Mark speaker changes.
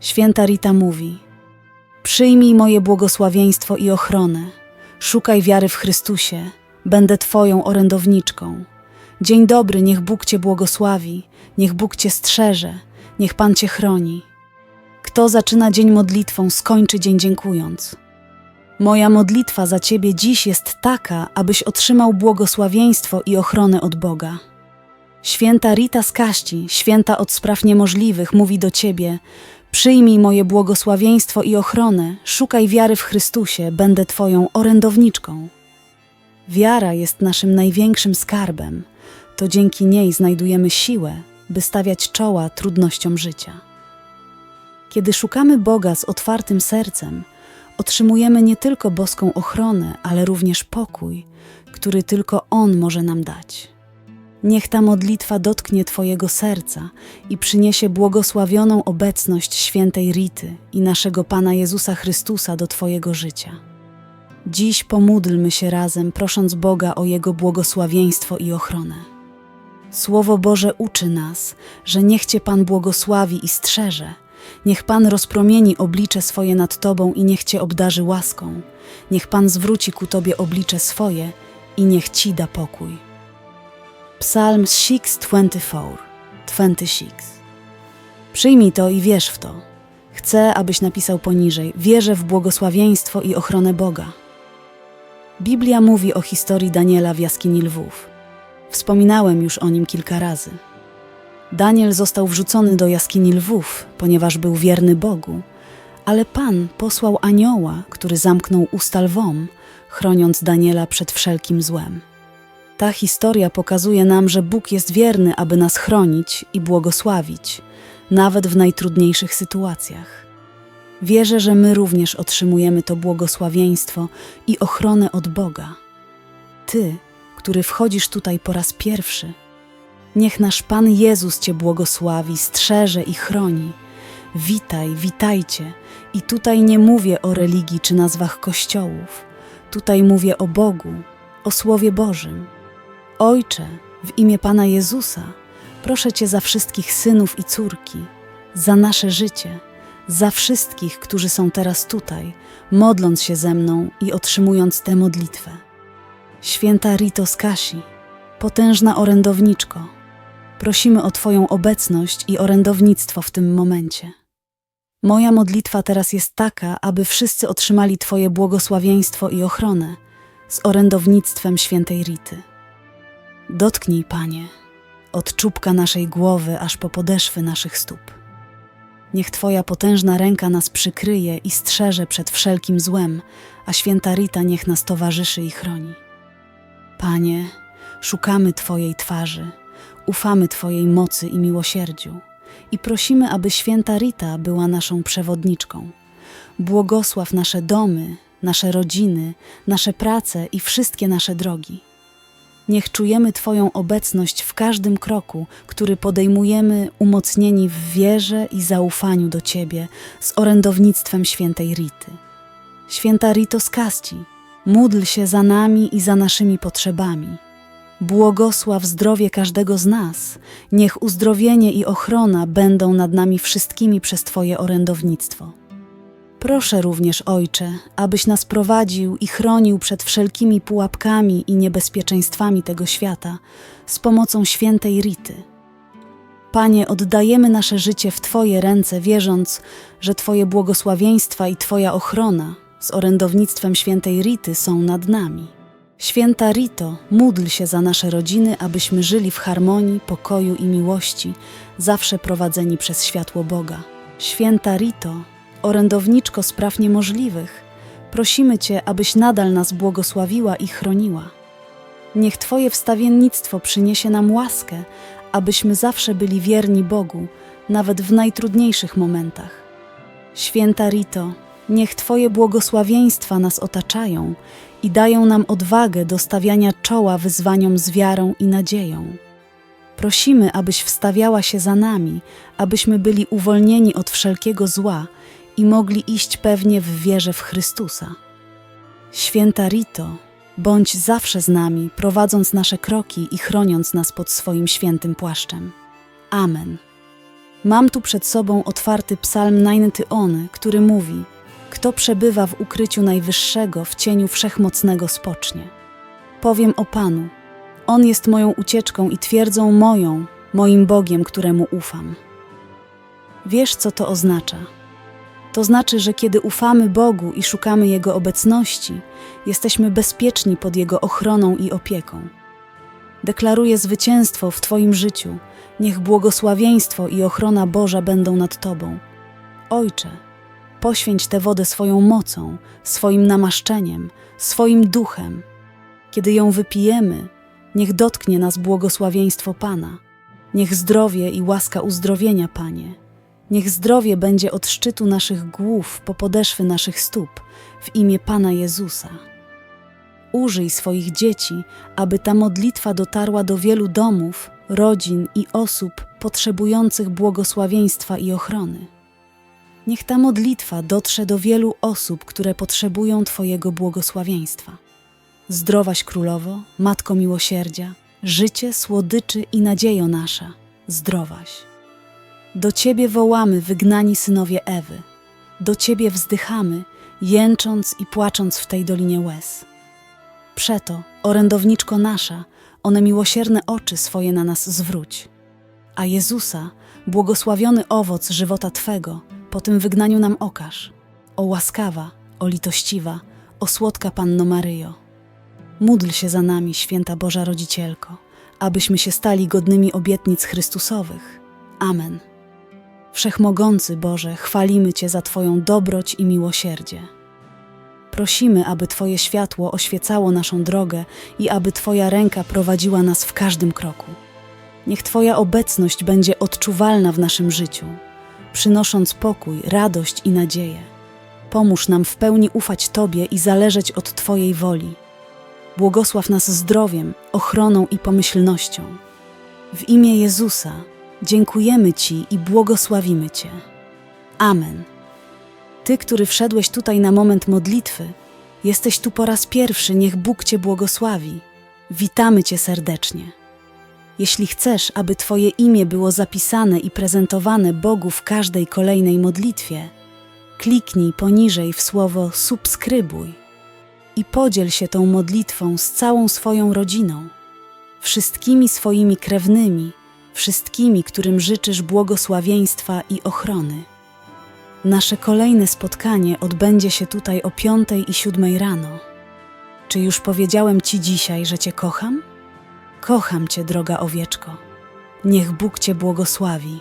Speaker 1: Święta Rita mówi: Przyjmij moje błogosławieństwo i ochronę. Szukaj wiary w Chrystusie. Będę Twoją orędowniczką. Dzień dobry, niech Bóg Cię błogosławi, niech Bóg Cię strzeże, niech Pan Cię chroni. Kto zaczyna dzień modlitwą, skończy dzień dziękując. Moja modlitwa za Ciebie dziś jest taka, abyś otrzymał błogosławieństwo i ochronę od Boga. Święta Rita z Kaści, święta od spraw niemożliwych, mówi do Ciebie: Przyjmij moje błogosławieństwo i ochronę, szukaj wiary w Chrystusie, będę Twoją orędowniczką. Wiara jest naszym największym skarbem. To dzięki niej znajdujemy siłę, by stawiać czoła trudnościom życia. Kiedy szukamy Boga z otwartym sercem, otrzymujemy nie tylko boską ochronę, ale również pokój, który tylko On może nam dać. Niech ta modlitwa dotknie Twojego serca i przyniesie błogosławioną obecność świętej Rity i naszego Pana Jezusa Chrystusa do Twojego życia. Dziś pomódlmy się razem, prosząc Boga o Jego błogosławieństwo i ochronę. Słowo Boże uczy nas, że niech Cię Pan błogosławi i strzeże, niech Pan rozpromieni oblicze swoje nad Tobą i niech Cię obdarzy łaską, niech Pan zwróci ku Tobie oblicze swoje i niech Ci da pokój. Psalm 624, 26 Przyjmij to i wierz w to. Chcę, abyś napisał poniżej: Wierzę w błogosławieństwo i ochronę Boga. Biblia mówi o historii Daniela w jaskini lwów. Wspominałem już o nim kilka razy. Daniel został wrzucony do jaskini lwów, ponieważ był wierny Bogu, ale Pan posłał anioła, który zamknął usta lwom, chroniąc Daniela przed wszelkim złem. Ta historia pokazuje nam, że Bóg jest wierny, aby nas chronić i błogosławić, nawet w najtrudniejszych sytuacjach. Wierzę, że my również otrzymujemy to błogosławieństwo i ochronę od Boga. Ty, który wchodzisz tutaj po raz pierwszy, niech nasz Pan Jezus Cię błogosławi, strzeże i chroni. Witaj, witajcie. I tutaj nie mówię o religii czy nazwach kościołów. Tutaj mówię o Bogu, o Słowie Bożym. Ojcze, w imię Pana Jezusa, proszę Cię za wszystkich synów i córki, za nasze życie, za wszystkich, którzy są teraz tutaj, modląc się ze mną i otrzymując tę modlitwę. Święta Rito z Kasi, potężna orędowniczko, prosimy o Twoją obecność i orędownictwo w tym momencie. Moja modlitwa teraz jest taka, aby wszyscy otrzymali Twoje błogosławieństwo i ochronę z orędownictwem świętej Rity. Dotknij, Panie, od czubka naszej głowy aż po podeszwy naszych stóp. Niech Twoja potężna ręka nas przykryje i strzeże przed wszelkim złem, a święta Rita niech nas towarzyszy i chroni. Panie, szukamy Twojej twarzy, ufamy Twojej mocy i miłosierdziu i prosimy, aby święta Rita była naszą przewodniczką. Błogosław nasze domy, nasze rodziny, nasze prace i wszystkie nasze drogi. Niech czujemy Twoją obecność w każdym kroku, który podejmujemy, umocnieni w wierze i zaufaniu do Ciebie z orędownictwem świętej Rity. Święta Rito z Kasti, módl się za nami i za naszymi potrzebami. Błogosław zdrowie każdego z nas, niech uzdrowienie i ochrona będą nad nami wszystkimi przez Twoje orędownictwo. Proszę również, Ojcze, abyś nas prowadził i chronił przed wszelkimi pułapkami i niebezpieczeństwami tego świata z pomocą świętej Rity. Panie, oddajemy nasze życie w Twoje ręce, wierząc, że Twoje błogosławieństwa i Twoja ochrona z orędownictwem świętej Rity są nad nami. Święta Rito, módl się za nasze rodziny, abyśmy żyli w harmonii, pokoju i miłości, zawsze prowadzeni przez światło Boga. Święta Rito, orędowniczko spraw niemożliwych, prosimy Cię, abyś nadal nas błogosławiła i chroniła. Niech Twoje wstawiennictwo przyniesie nam łaskę, abyśmy zawsze byli wierni Bogu, nawet w najtrudniejszych momentach. Święta Rito, niech Twoje błogosławieństwa nas otaczają i dają nam odwagę do stawiania czoła wyzwaniom z wiarą i nadzieją. Prosimy, abyś wstawiała się za nami, abyśmy byli uwolnieni od wszelkiego zła i mogli iść pewnie w wierze w Chrystusa. Święta Rito, bądź zawsze z nami, prowadząc nasze kroki i chroniąc nas pod swoim świętym płaszczem. Amen. Mam tu przed sobą otwarty psalm Najntyony, który mówi: Kto przebywa w ukryciu Najwyższego, w cieniu Wszechmocnego spocznie. Powiem o Panu. On jest moją ucieczką i twierdzą moją, moim Bogiem, któremu ufam. Wiesz, co to oznacza? To znaczy, że kiedy ufamy Bogu i szukamy Jego obecności, jesteśmy bezpieczni pod Jego ochroną i opieką. Deklaruję zwycięstwo w Twoim życiu. Niech błogosławieństwo i ochrona Boża będą nad Tobą. Ojcze, poświęć tę wodę swoją mocą, swoim namaszczeniem, swoim duchem. Kiedy ją wypijemy, niech dotknie nas błogosławieństwo Pana. Niech zdrowie i łaska uzdrowienia, Panie. Niech zdrowie będzie od szczytu naszych głów po podeszwy naszych stóp, w imię Pana Jezusa. Użyj swoich dzieci, aby ta modlitwa dotarła do wielu domów, rodzin i osób potrzebujących błogosławieństwa i ochrony. Niech ta modlitwa dotrze do wielu osób, które potrzebują Twojego błogosławieństwa. Zdrowaś Królowo, Matko Miłosierdzia, życie, słodyczy i nadziejo nasza, zdrowaś. Do Ciebie wołamy, wygnani synowie Ewy. Do Ciebie wzdychamy, jęcząc i płacząc w tej dolinie łez. Przeto, orędowniczko nasza, one miłosierne oczy swoje na nas zwróć. A Jezusa, błogosławiony owoc żywota Twego, po tym wygnaniu nam okaż. O łaskawa, o litościwa, o słodka Panno Maryjo. Módl się za nami, święta Boża Rodzicielko, abyśmy się stali godnymi obietnic Chrystusowych. Amen. Wszechmogący Boże, chwalimy Cię za Twoją dobroć i miłosierdzie. Prosimy, aby Twoje światło oświecało naszą drogę i aby Twoja ręka prowadziła nas w każdym kroku. Niech Twoja obecność będzie odczuwalna w naszym życiu, przynosząc pokój, radość i nadzieję. Pomóż nam w pełni ufać Tobie i zależeć od Twojej woli. Błogosław nas zdrowiem, ochroną i pomyślnością. W imię Jezusa dziękujemy Ci i błogosławimy Cię. Amen. Ty, który wszedłeś tutaj na moment modlitwy, jesteś tu po raz pierwszy, niech Bóg Cię błogosławi. Witamy Cię serdecznie. Jeśli chcesz, aby Twoje imię było zapisane i prezentowane Bogu w każdej kolejnej modlitwie, kliknij poniżej w słowo subskrybuj i podziel się tą modlitwą z całą swoją rodziną, wszystkimi swoimi krewnymi, wszystkimi, którym życzysz błogosławieństwa i ochrony. Nasze kolejne spotkanie odbędzie się tutaj o piątej i siódmej rano. Czy już powiedziałem Ci dzisiaj, że Cię kocham? Kocham Cię, droga owieczko. Niech Bóg Cię błogosławi.